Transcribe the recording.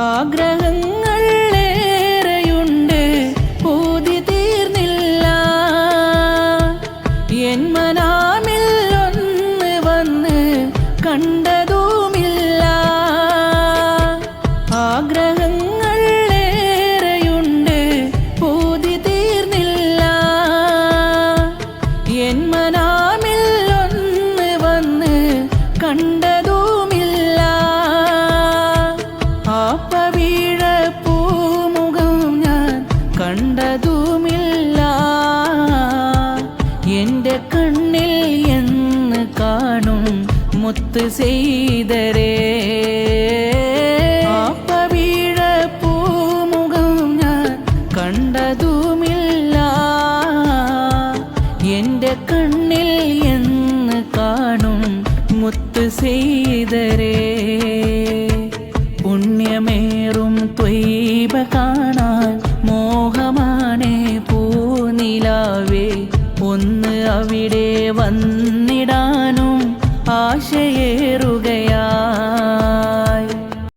ആഗ്രഹങ്ങൾ ഏറെയുണ്ട് പൂതി തീർന്നില്ല. എൻ മനാമിൽ ഒന്ന് വന്ന് കണ്ടതുമില്ല ആപ്പ പൂമുഖം ഞാൻ കണ്ടതുമില്ല. എന്റെ കണ്ണിൽ എന്ന് കാണും മുത്ത് ചെയ്തരേ കണ്ടതുമില്ല. എന്റെ കണ്ണിൽ എന്ന് കാണും മുത്ത് ചെയ്തരേ ത്വൈബ കാണാൻ മോഹമാണേ പൂനിലാവേ. ഒന്ന് അവിടെ വന്നിടാനും ആശയേറും